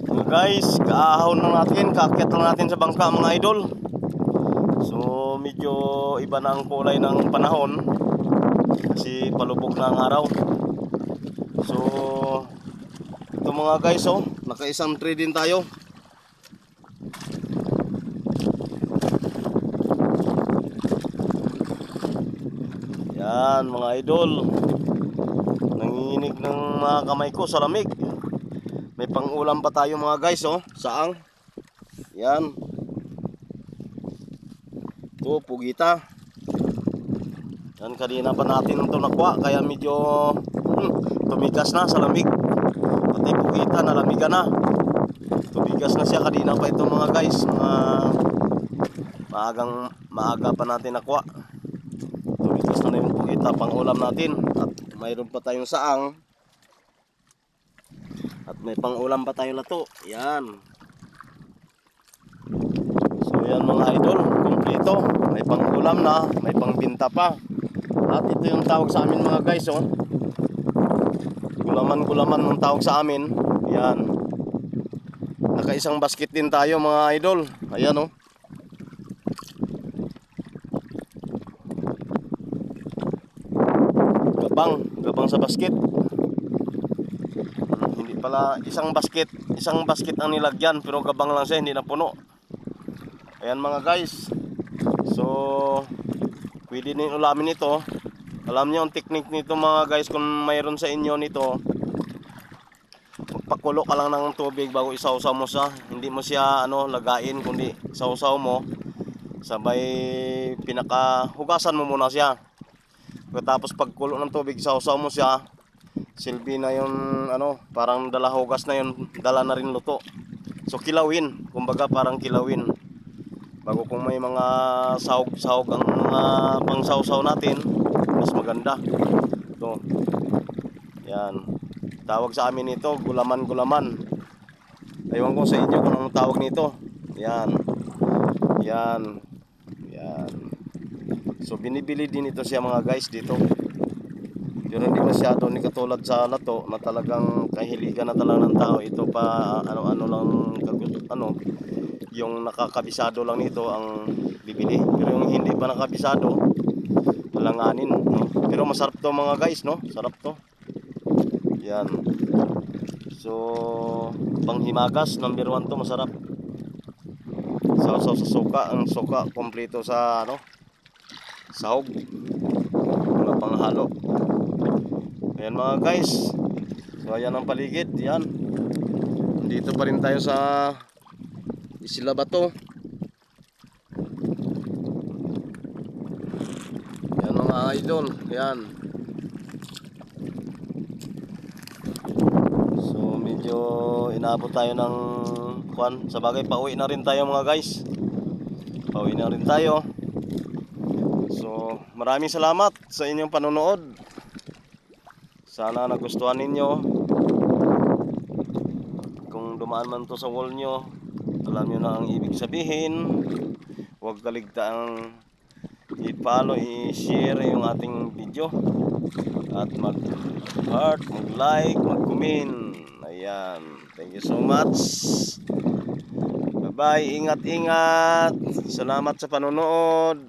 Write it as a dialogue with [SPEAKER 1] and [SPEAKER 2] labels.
[SPEAKER 1] Mga guys, kaahon lang natin, kaakyat lang natin sa bangka mga idol. So, medyo iba na ang kulay ng panahon kasi palubog na ang araw. So, ito mga guys, oh, nakaisang tray din tayo. Yan mga idol. Nanginginig ng mga kamay ko sa lamig. May pangulam pa tayo mga guys, oh. Saang. Yan. Ito, pugita. Yan, kanina pa natin ito nakuha. Kaya medyo hmm, tumigas na sa lamig. Pati pugita, nalamigan na. Tumigas na siya kanina pa ito mga guys. Mga maagang maaga pa natin nakuha. Tumigas na na yung pugita, pangulam natin. At mayroon pa tayong saang. At may pangulam pa tayo lato. Yan. So yan mga idol, kumpleto. May pangulam na, may pangbinta pa. At ito yung tawag sa amin mga guys, oh. Gulaman-gulaman ng tawag sa amin. Yan. Nakaisang basket din tayo mga idol. Ayan oh. Gabang, gabang sa basket. Pala isang basket, isang basket ang nilagyan pero gabang lang siya, hindi na puno. Ayan mga guys. So, pwede din ulamin ito. Alam niyo ang technique nito mga guys kung mayroon sa inyo nito. Magpakulo ka lang ng tubig bago isawsaw mo siya. Hindi mo siya ano lagain kundi sausaw mo. Sabay pinaka hugasan mo muna siya. Pagkatapos pagkulo ng tubig sausaw mo siya. Silbi na yung ano, parang dala hugas na yun, dala na rin luto. So kilawin, kumbaga parang kilawin. Bago kung may mga sahog-sahog ang mga pangsawsaw natin mas maganda. Ito yan. Tawag sa amin ito gulaman-gulaman ewan ko sa inyo kung anong tawag nito. Yan. Yan. Yan. So binibili din ito siya mga guys dito pero hindi masyado ni katulad sa lato na talagang kahiligan na talaga ng tao. Ito pa ano-ano lang ano yung nakakabisado lang nito ang bibili. Pero yung hindi pa nakabisado alanganin no? pero masarap to mga guys no? Sarap to. Yan. So panghimagas number one to masarap. Sausaw sa suka ang suka kompleto sa ano sahog. Wala pang halo. ayan mga guys so ayan ang paligid yan dito pa rin tayo sa Isla Bato. Yan mga idol. Yan. So medyo inabot tayo ng kwan. Sa bagay pauwi na rin tayo mga guys. Pauwi na rin tayo. So maraming salamat sa inyong panonood. Sana nagustuhan ninyo. Kung dumaan man to sa wall nyo, alam nyo na ang ibig sabihin. Huwag kaligtaang i-follow, i-share yung ating video. At mag heart, mag like, mag comment ayan, thank you so much. Bye bye, ingat ingat salamat sa panonood